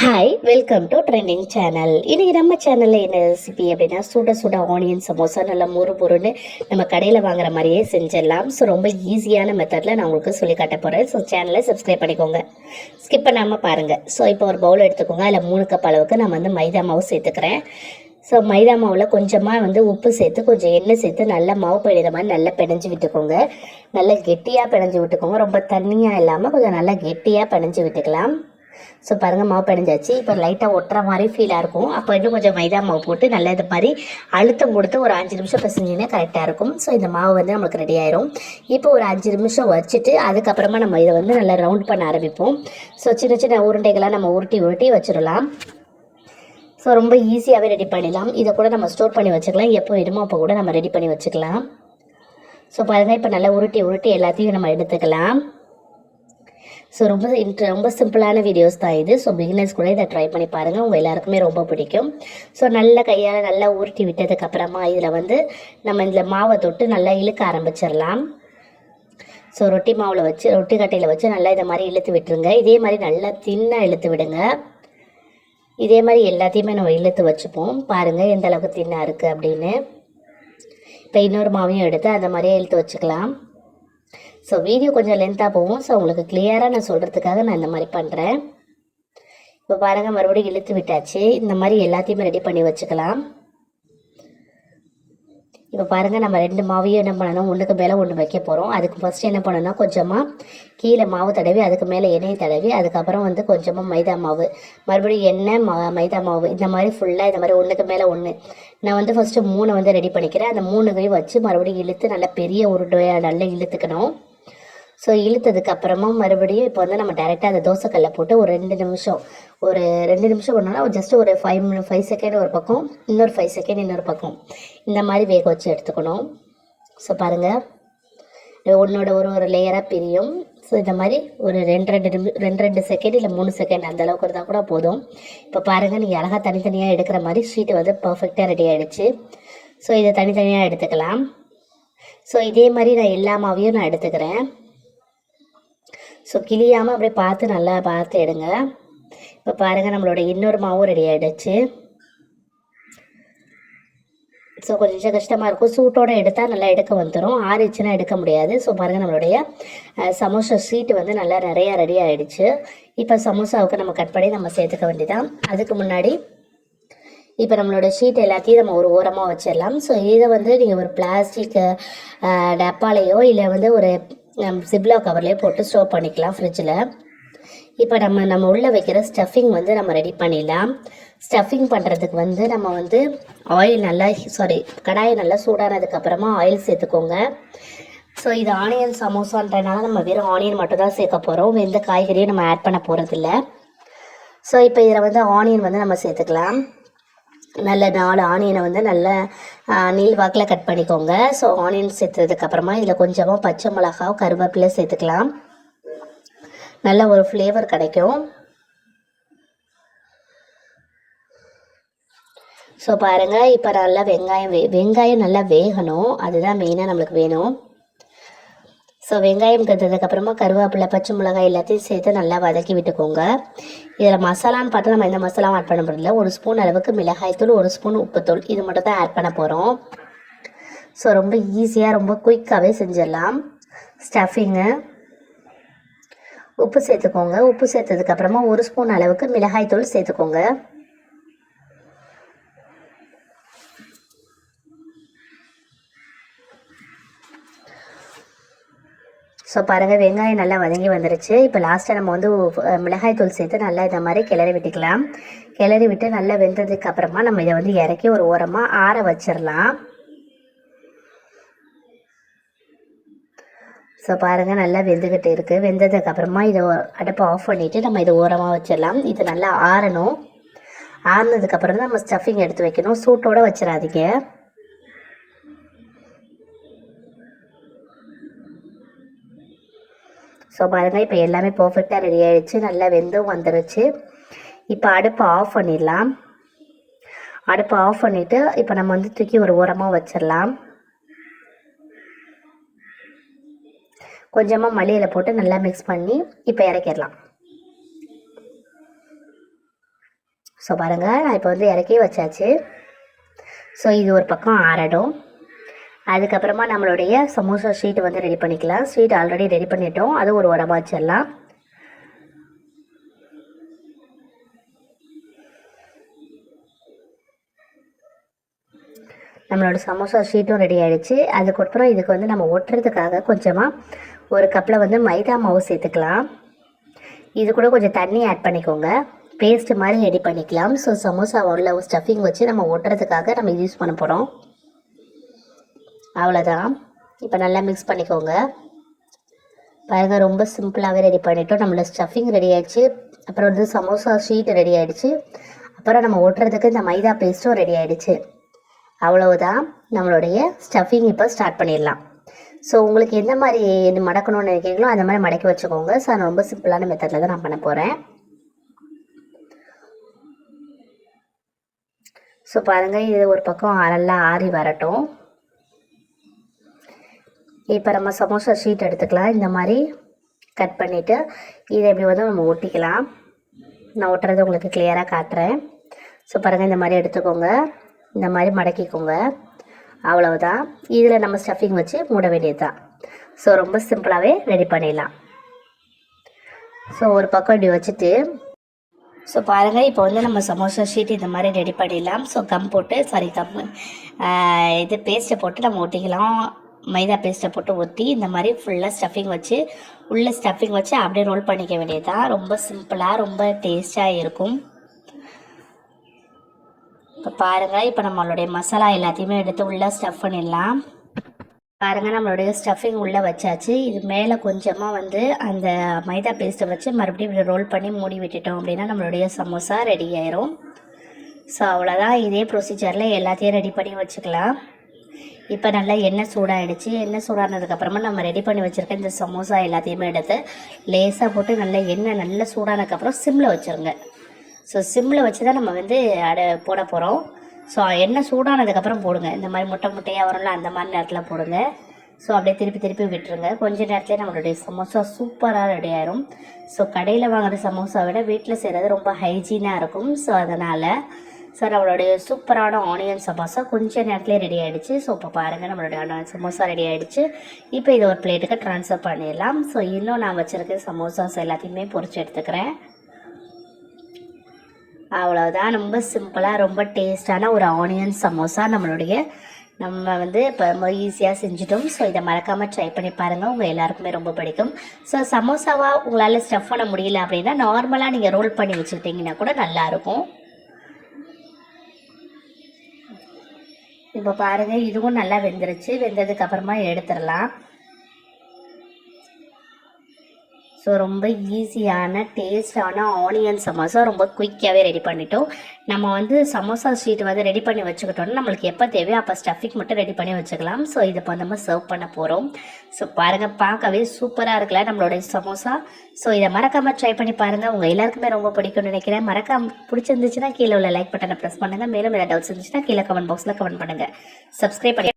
Hi welcome to trending channel இன்றைக்கி நம்ம சேனலில் என்ன ரெசிபி அப்படின்னா சுட சுட ஆனியன் சமோசா நல்லா முறு முறுன்னு நம்ம கடையில் வாங்குற மாதிரியே செஞ்சிடலாம். ஸோ ரொம்ப ஈஸியான மெத்தடில் நான் உங்களுக்கு சொல்லி காட்ட போகிறேன் ஸோ சேனலை சப்ஸ்கிரைப் பண்ணிக்கோங்க. ஸ்கிப் பண்ணாமல் பாருங்கள் ஸோ இப்போ ஒரு பவுல் எடுத்துக்கோங்க. அதில் மூணு கப் அளவுக்கு நான் வந்து மைதா மாவு சேர்த்துக்கிறேன். ஸோ மைதா மாவில் கொஞ்சமாக வந்து உப்பு சேர்த்து கொஞ்சம் எண்ணெய் சேர்த்து நல்லா மாவு பிழையிற மாதிரி நல்லா பிணைஞ்சு விட்டுக்கோங்க. நல்லா கெட்டியாக பிணைஞ்சு விட்டுக்கோங்க. ரொம்ப தண்ணியாக இல்லாமல் கொஞ்சம் நல்லா கெட்டியாக பிணைஞ்சு விட்டுக்கலாம். ஸோ பாருங்கள் மாவு பிணைஞ்சாச்சு இப்போ லைட்டாக ஒட்டுற மாதிரி ஃபீலாக இருக்கும். அப்போ இன்னும் கொஞ்சம் மைதா மாவு போட்டு நல்லா இது மாதிரி அழுத்தம் கொடுத்து ஒரு அஞ்சு நிமிஷம் பிசைஞ்சிங்கன்னா கரெக்டாக இருக்கும். ஸோ இந்த மாவு வந்து நம்மளுக்கு ரெடி ஆயிரும். இப்போ ஒரு அஞ்சு நிமிஷம் வச்சுட்டு அதுக்கப்புறமா நம்ம இதை வந்து நல்லா ரவுண்ட் பண்ண ஆரம்பிப்போம். ஸோ சின்ன சின்ன உருண்டைகளாக நம்ம உருட்டி உருட்டி வச்சிடலாம். ஸோ ரொம்ப ஈஸியாகவே ரெடி பண்ணிடலாம். இதை கூட நம்ம ஸ்டோர் பண்ணி வச்சுக்கலாம். எப்போ வேணுமோ அப்போ கூட நம்ம ரெடி பண்ணி வச்சுக்கலாம். ஸோ பாருங்கள் இப்போ நல்லா உருட்டி உருட்டி எல்லாத்தையும் நம்ம எடுத்துக்கலாம். ஸோ ரொம்ப இன்ட்ரெ ரொம்ப சிம்பிளான வீடியோஸ் தான் இது. ஸோ பிகினர்ஸ் கூட இதை ட்ரை பண்ணி பாருங்கள் உங்கள் எல்லாருக்குமே ரொம்ப பிடிக்கும். ஸோ நல்ல கையால் நல்லா உருட்டி விட்டதுக்கப்புறமா இதில் வந்து நம்ம இதில் மாவை தொட்டு நல்லா இழுக்க ஆரம்பிச்சிடலாம். ஸோ ரொட்டி மாவில் வச்சு ரொட்டி கட்டையில் வச்சு நல்லா இதை மாதிரி இழுத்து விட்டுருங்க. இதே மாதிரி நல்லா தின்னாக இழுத்து விடுங்க. இதே மாதிரி எல்லாத்தையுமே நம்ம இழுத்து வச்சுப்போம். பாருங்கள் எந்த அளவுக்கு தின்னாக இருக்குது அப்படின்னு. இப்போ இன்னொரு மாவையும் எடுத்து அந்த மாதிரியே இழுத்து வச்சுக்கலாம். ஸோ வீடியோ கொஞ்சம் லென்த்தாக போகும். ஸோ உங்களுக்கு கிளியராக நான் சொல்கிறதுக்காக நான் இந்த மாதிரி பண்ணுறேன் இப்போ பாருங்கள் மறுபடியும் இழுத்து விட்டாச்சு. இந்த மாதிரி எல்லாத்தையுமே ரெடி பண்ணி வச்சுக்கலாம். இப்போ பாருங்கள் நம்ம ரெண்டு மாவையும் என்ன பண்ணணும்? ஒன்றுக்கு மேலே ஒன்று வைக்க போகிறோம் அதுக்கு ஃபஸ்ட்டு என்ன பண்ணணும்னா கொஞ்சமாக கீழே மாவு தடவி அதுக்கு மேலே எண்ணெய் தடவி அதுக்கப்புறம் வந்து கொஞ்சமாக மைதா மாவு. மறுபடியும் எண்ணெய் மா மைதா மாவு. இந்த மாதிரி ஃபுல்லாக இந்த மாதிரி ஒன்றுக்கு மேலே ஒன்று நான் வந்து ஃபஸ்ட்டு மூணை வந்து ரெடி பண்ணிக்கிறேன். அந்த மூணுகையும் வச்சு மறுபடியும் இழுத்து நல்லா பெரிய உருண்டையாக நல்லா இழுத்துக்கணும். ஸோ இழுத்ததுக்கு அப்புறமா மறுபடியும் இப்போ வந்து நம்ம டேரெக்டாக அந்த தோசைக்கல்ல போட்டு ஒரு ரெண்டு நிமிஷம் ஒரு ரெண்டு நிமிஷம் பண்ணோம்னா ஜஸ்ட் ஒரு ஃபைவ் மினிட் ஃபைவ் செகண்ட் ஒரு பக்கம் இன்னொரு ஃபைவ் செகண்ட் இன்னொரு பக்கம். இந்த மாதிரி வேக வச்சு எடுத்துக்கணும். ஸோ பாருங்கள் ஒன்றோட ஒரு ஒரு லேயராக பிரியும். ஸோ இந்த மாதிரி ஒரு ரெண்டு ரெண்டு நிமி ரெண்டு ரெண்டு செகண்ட் இல்லை மூணு செகண்ட் அந்த அளவுக்கு இருந்தால் கூட போதும். இப்போ பாருங்கள் நீங்கள் அழகாக தனித்தனியாக எடுக்கிற மாதிரி ஷீட்டு வந்து பர்ஃபெக்டாக ரெடி ஆகிடுச்சு ஸோ இதை தனித்தனியாக எடுத்துக்கலாம். ஸோ இதே மாதிரி நான் எல்லா மாவையும் நான் எடுத்துக்கிறேன். ஸோ கிளியாமல் அப்படியே பார்த்து நல்லா பார்த்து எடுங்க. இப்போ பாருங்கள் நம்மளோட இன்னொரு மாவும் ரெடி ஆகிடுச்சு ஸோ கொஞ்சம் கஷ்டமாக இருக்கும். சூட்டோட எடுத்தால் நல்லா எடுக்க வந்துடும் ஆறிச்சுன்னா எடுக்க முடியாது. ஸோ பாருங்கள் நம்மளுடைய சமோசா ஷீட் வந்து நல்லா நிறையா ரெடி ஆகிடுச்சு இப்போ சமோசாவுக்கு நம்ம கட் பண்ணி நம்ம சேர்த்துக்க வேண்டியதான் அதுக்கு முன்னாடி இப்போ நம்மளோட ஷீட் எல்லாத்தையும் நம்ம ஒரு ஓரமாக வச்சிடலாம். ஸோ இதை வந்து நீங்கள் ஒரு பிளாஸ்டிக் டப்பாலையோ இல்லை வந்து ஒரு நம்ம சிப்லா கவர்லேயே போட்டு ஸ்டோர் பண்ணிக்கலாம் ஃப்ரிட்ஜில் இப்போ நம்ம நம்ம உள்ளே வைக்கிற ஸ்டஃபிங் வந்து நம்ம ரெடி பண்ணிடலாம். ஸ்டஃபிங் பண்ணுறதுக்கு வந்து நம்ம வந்து ஆயில் நல்லா சாரி கடாயை நல்லா சூடானதுக்கப்புறமா ஆயில் சேர்த்துக்கோங்க. ஸோ இது ஆனியன் சமோசான்றனால நம்ம வெறும் ஆனியன் மட்டும் தான் சேர்க்க போகிறோம் எந்த காய்கறியும் நம்ம ஆட் பண்ண போகிறதில்ல ஸோ இப்போ இதில் வந்து ஆனியன் வந்து நம்ம சேர்த்துக்கலாம். நல்ல நாலு ஆனியனை வந்து நல்ல நீள் வாக்கில் கட் பண்ணிக்கோங்க. ஸோ ஆனியன் சேர்த்ததுக்கப்புறமா இதில் கொஞ்சமாக பச்சை மிளகா கருவேப்பிலை சேர்த்துக்கலாம். நல்ல ஒரு ஃப்ளேவர் கிடைக்கும். ஸோ பாருங்கள் இப்போ நல்லா வெங்காயம் வே வெங்காயம் நல்லா வேகணும். அதுதான் மெயினாக நம்மளுக்கு வேணும். ஸோ வெங்காயம் கத்ததுக்கப்புறமா கருவேப்பிலை பச்சை மிளகாய் எல்லாத்தையும் சேர்த்து நல்லா வதக்கி விட்டுக்கோங்க. இதில் மசாலான்னு பார்த்து நம்ம எந்த மசாலாவும் ஆட் பண்ண முடியல ஒரு ஸ்பூன் அளவுக்கு மிளகாய்த்தூள் ஒரு ஸ்பூன் உப்புத்தூள் இது மட்டும் தான் ஆட் பண்ண போகிறோம் ஸோ ரொம்ப ஈஸியாக ரொம்ப குயிக்காகவே செஞ்சிடலாம். ஸ்டஃபிங்கு உப்பு சேர்த்துக்கோங்க. உப்பு சேர்த்ததுக்கப்புறமா ஒரு ஸ்பூன் அளவுக்கு மிளகாய்த்தூள் சேர்த்துக்கோங்க. ஸோ பாருங்கள் வெங்காயம் நல்லா வதங்கி வந்துருச்சு. இப்போ லாஸ்ட்டாக நம்ம வந்து மிளகாய் தூள் சேர்த்து நல்லா இதை மாதிரி கிளறி விட்டுக்கலாம். கிளறி விட்டு நல்லா வெந்ததுக்கு அப்புறமா நம்ம இதை வந்து இறக்கி ஒரு ஓரமாக ஆற வச்சிடலாம். ஸோ பாருங்கள் நல்லா வெந்துக்கிட்டு இருக்குது வெந்ததுக்கு அப்புறமா இதை அடுப்பை ஆஃப் பண்ணிவிட்டு நம்ம இதை ஓரமாக வச்சிடலாம். இது நல்லா ஆறணும். ஆறுனதுக்கப்புறம் தான் நம்ம ஸ்டஃபிங் எடுத்து வைக்கணும். சூட்டோட வச்சிடாதீங்க. ஸோ பாருங்கள் இப்போ எல்லாமே பர்ஃபெக்டாக ரெடி ஆகிடுச்சு நல்லா வெந்தும் வந்துருச்சு. இப்போ அடுப்பை ஆஃப் பண்ணிடலாம். அடுப்பை ஆஃப் பண்ணிவிட்டு இப்போ நம்ம வந்து தூக்கி ஒரு ஓரமாக வச்சிடலாம். கொஞ்சமாக மல்லியில் போட்டு நல்லா மிக்ஸ் பண்ணி இப்போ இறக்கிடலாம். ஸோ பாருங்கள் நான் இப்போ வந்து இறக்கி வச்சாச்சு. ஸோ இது ஒரு பக்கம் ஆறடும் அதுக்கப்புறமா நம்மளுடைய சமோசா ஷீட் வந்து ரெடி பண்ணிக்கலாம். ஸ்வீட் ஆல்ரெடி ரெடி பண்ணிட்டோம். அது ஒரு உரமா வச்சிடலாம் நம்மளோட சமோசா ஷீட்டும் ரெடி ஆகிடுச்சு அதுக்கப்புறம் இதுக்கு வந்து நம்ம ஒட்டுறதுக்காக கொஞ்சமாக ஒரு கப்பில் வந்து மைதா மாவு சேர்த்துக்கலாம். இது கூட கொஞ்சம் தண்ணி ஆட் பண்ணிக்கோங்க. பேஸ்ட் மாதிரி ரெடி பண்ணிக்கலாம். ஸோ சமோசா உள்ள ஸ்டஃபிங் வச்சு நம்ம ஒட்டுறதுக்காக நம்ம யூஸ் பண்ண போகிறோம் அவ்வளோதான் இப்போ நல்லா மிக்ஸ் பண்ணிக்கோங்க. பாருங்கள் ரொம்ப சிம்பிளாகவே ரெடி பண்ணிட்டோம். நம்மளோட ஸ்டஃபிங் ரெடி ஆயிடுச்சு. அப்புறம் வந்து சமோசா ஷீட் ரெடி ஆயிடுச்சு. அப்புறம் நம்ம ஒட்டுறதுக்கு இந்த மைதா பேஸ்ட்டும் ரெடி ஆயிடுச்சு. அவ்வளவுதான் நம்மளுடைய ஸ்டஃபிங் இப்போ ஸ்டார்ட் பண்ணிடலாம். ஸோ உங்களுக்கு எந்த மாதிரி இது மடக்கணும்னு நினைக்கிறீங்களோ அந்த மாதிரி மடக்கி வச்சுக்கோங்க. ஸோ நான் ரொம்ப சிம்பிளான மெத்தடில் தான் நான் பண்ண போகிறேன் ஸோ பாருங்கள் இது ஒரு பக்கம் நல்லா ஆறி வரட்டும். இப்போ நம்ம சமோசா ஷீட் எடுத்துக்கலாம். இந்த மாதிரி கட் பண்ணிவிட்டு இதை எப்படி வந்து நம்ம ஒட்டிக்கலாம். நான் ஒட்டுறது உங்களுக்கு கிளியராக காட்டுறேன். ஸோ பாருங்கள் இந்த மாதிரி எடுத்துக்கோங்க. இந்த மாதிரி மடக்கிக்கோங்க. அவ்வளவுதான். இதில் நம்ம ஸ்டஃபிங் வச்சு மூட வேண்டியது தான் ஸோ ரொம்ப சிம்பிளாகவே ரெடி பண்ணிடலாம். ஸோ ஒரு பக்கம் இப்படி வச்சுட்டு ஸோ பாருங்கள் இப்போ வந்து நம்ம சமோசா ஷீட் இந்த மாதிரி ரெடி பண்ணிடலாம். ஸோ கம் போட்டு சாரி கம் இது பேஸ்ட்டை போட்டு நம்ம ஒட்டிக்கலாம். மைதா பேஸ்ட்டை போட்டு ஊற்றி இந்த மாதிரி ஃபுல்லாக ஸ்டஃபிங் வச்சு உள்ள ஸ்டஃபிங் வச்சு அப்படியே ரோல் பண்ணிக்க வேண்டியது தான் ரொம்ப சிம்பிளாக ரொம்ப டேஸ்ட்டாக இருக்கும். இப்போ பாருங்கள் இப்போ நம்மளுடைய மசாலா எல்லாத்தையுமே எடுத்து உள்ளே ஸ்டஃப் பண்ணிடலாம். பாருங்கள் நம்மளுடைய ஸ்டஃபிங் உள்ளே வச்சாச்சு. இது மேலே கொஞ்சமாக வந்து அந்த மைதா பேஸ்ட்டை வச்சு மறுபடியும் இப்படி ரோல் பண்ணி மூடி விட்டுட்டோம் அப்படின்னா நம்மளுடைய சமோசா ரெடி ஆயிரும். ஸோ அவ்வளோதான் இதே ப்ரொசீஜரில் எல்லாத்தையும் ரெடி பண்ணி வச்சுக்கலாம். இப்போ நல்லா எண்ணெய் சூடாகிடுச்சு எண்ணெய் சூடானதுக்கப்புறமா நம்ம ரெடி பண்ணி வச்சுருக்க இந்த சமோசா எல்லாத்தையுமே எடுத்து லேசாக போட்டு நல்லா எண்ணெய் நல்லா சூடானதுக்கப்புறம் சிம்மில் வச்சுருங்க. ஸோ சிம்மில் வச்சு தான் நம்ம வந்து அடை போட போகிறோம் ஸோ எண்ணெய் சூடானதுக்கப்புறம் போடுங்க. இந்த மாதிரி முட்டை முட்டையாக வரும்ல அந்த மாதிரி நேரத்தில் போடுங்க. ஸோ அப்படியே திருப்பி திருப்பி விட்டுருங்க. கொஞ்ச நேரத்துலேயே நம்மளுடைய சமோசா சூப்பராக ரெடி ஆயிரும். ஸோ கடையில் வாங்குற சமோசா விட வீட்டில் செய்கிறது ரொம்ப ஹைஜீனாக இருக்கும். ஸோ அதனால் சார் நம்மளுடைய சூப்பரான ஆனியன் சமோசா கொஞ்ச நேரத்துலேயே ரெடி ஆகிடுச்சு ஸோ இப்போ பாருங்கள் நம்மளுடைய ஆனியன் சமோசா ரெடி ஆகிடுச்சு இப்போ இதை ஒரு பிளேட்டுக்கு ட்ரான்ஸ்ஃபர் பண்ணிடலாம். ஸோ இன்னும் நான் வச்சுருக்க சமோசாஸ் எல்லாத்தையுமே பொறிச்சு எடுத்துக்கிறேன். அவ்வளோதான் ரொம்ப சிம்பிளாக ரொம்ப டேஸ்டான ஒரு ஆனியன் சமோசா நம்மளுடைய நம்ம வந்து இப்போ ரொம்ப ஈஸியாக செஞ்சிட்டோம். ஸோ இதை மறக்காமல் ட்ரை பண்ணி பாருங்கள் உங்கள் எல்லாருக்குமே ரொம்ப பிடிக்கும். ஸோ சமோசாவாக உங்களால் ஸ்டஃப் பண்ண முடியல அப்படின்னா நார்மலாக நீங்கள் ரோல் பண்ணி வச்சுக்கிட்டிங்கன்னா கூட நல்லாயிருக்கும் இப்போ பாருங்கள் இதுவும் நல்லா வெந்துருச்சு. வெந்ததுக்கு அப்புறமா எடுத்துடலாம். ஸோ ரொம்ப ஈஸியான டேஸ்டான ஆனியன் சமோசா ரொம்ப குயிக்காகவே ரெடி பண்ணிட்டோம். நம்ம வந்து சமோசா ஸ்வீட் வந்து ரெடி பண்ணி வச்சுக்கிட்டோம்னா நம்மளுக்கு எப்போ தேவையோ அப்போ ஸ்டஃபிங் மட்டும் ரெடி பண்ணி வச்சுக்கலாம். ஸோ இதை இப்போ நம்ம சர்வ் பண்ண போகிறோம் ஸோ பாருங்கள் பார்க்கவே சூப்பராக இருக்கல நம்மளுடைய சமோசா ஸோ இதை மறக்காமல் ட்ரை பண்ணி பாருங்கள் உங்கள் எல்லாருக்குமே ரொம்ப பிடிக்கும்னு நினைக்கிறேன். மறக்காம பிடிச்சிருந்துச்சுன்னா கீழே உள்ள லைக் பட்டனை ப்ரெஸ் பண்ணுங்கள் மேலும் ஏதாவது டவுட்ஸ் இருந்துச்சுன்னா கீழே கமெண்ட் பாக்ஸில் கமெண்ட் பண்ணுங்கள் சப்ஸ்கிரைப் பண்ணி